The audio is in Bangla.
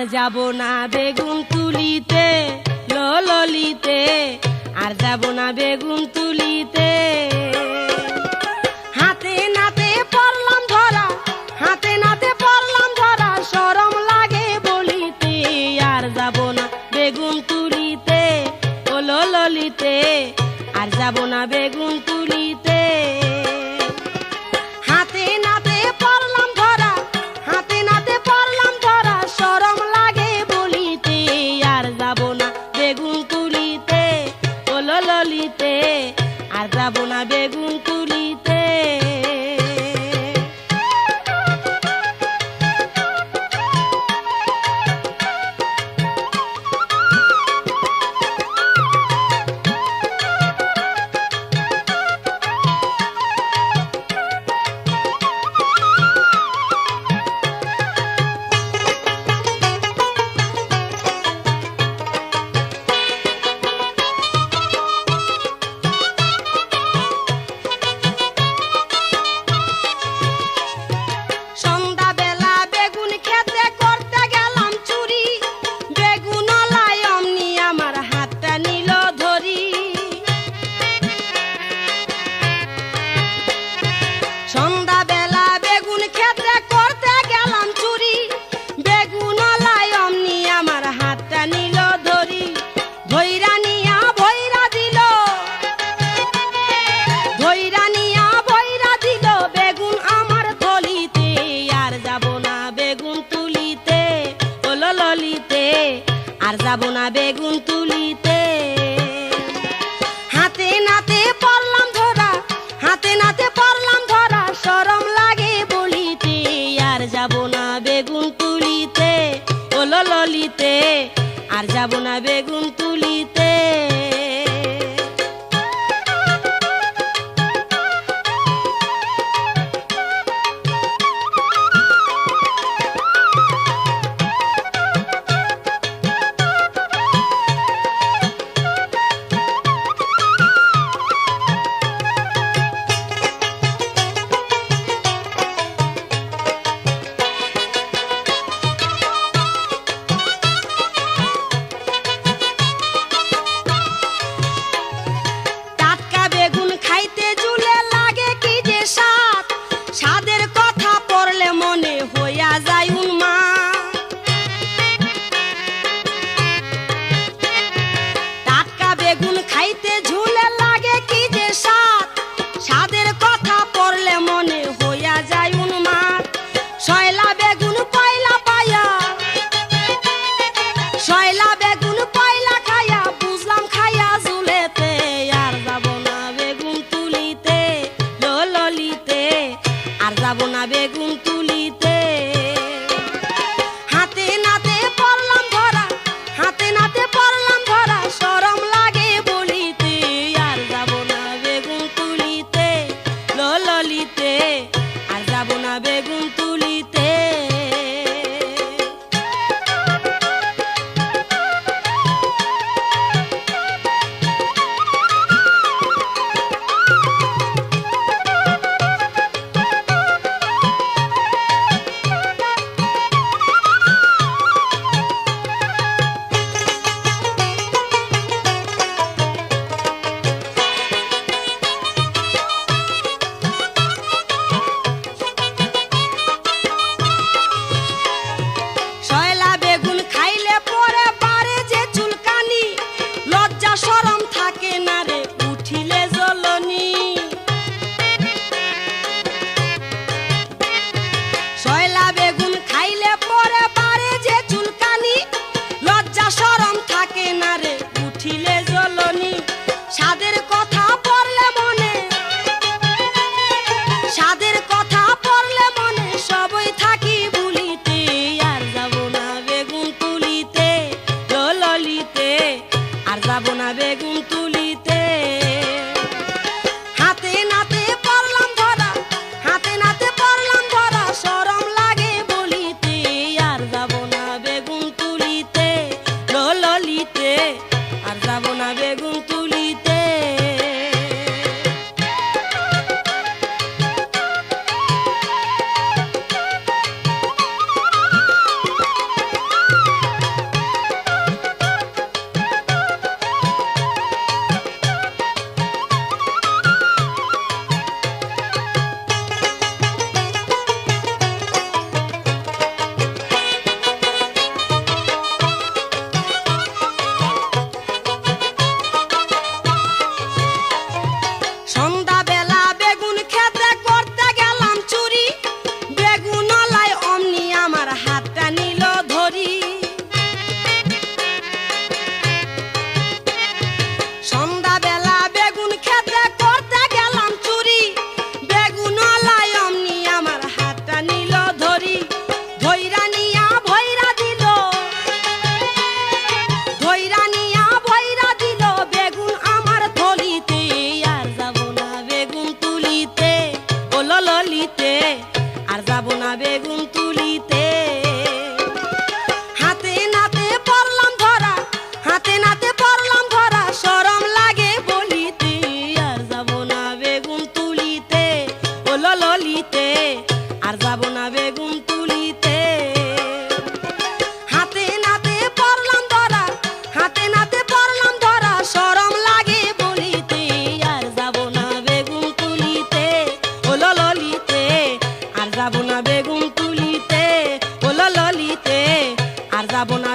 আর যাব না বেগুন তুলিতে ললিতে আর যাব না বেগুন তুলিতে। বেগুন আর যাব না বেগুন তুলিতে। হাতে নাতে পড়লাম ধরা, হাতে নাতে পড়লাম ধরা, সরম লাগে বলিতে। আর যাব না বেগুন তুলিতে, ও ললিতে। আর যাব না বেগুন যাব না বেগুন তুলিতে ওলো ললিতে আর যাব না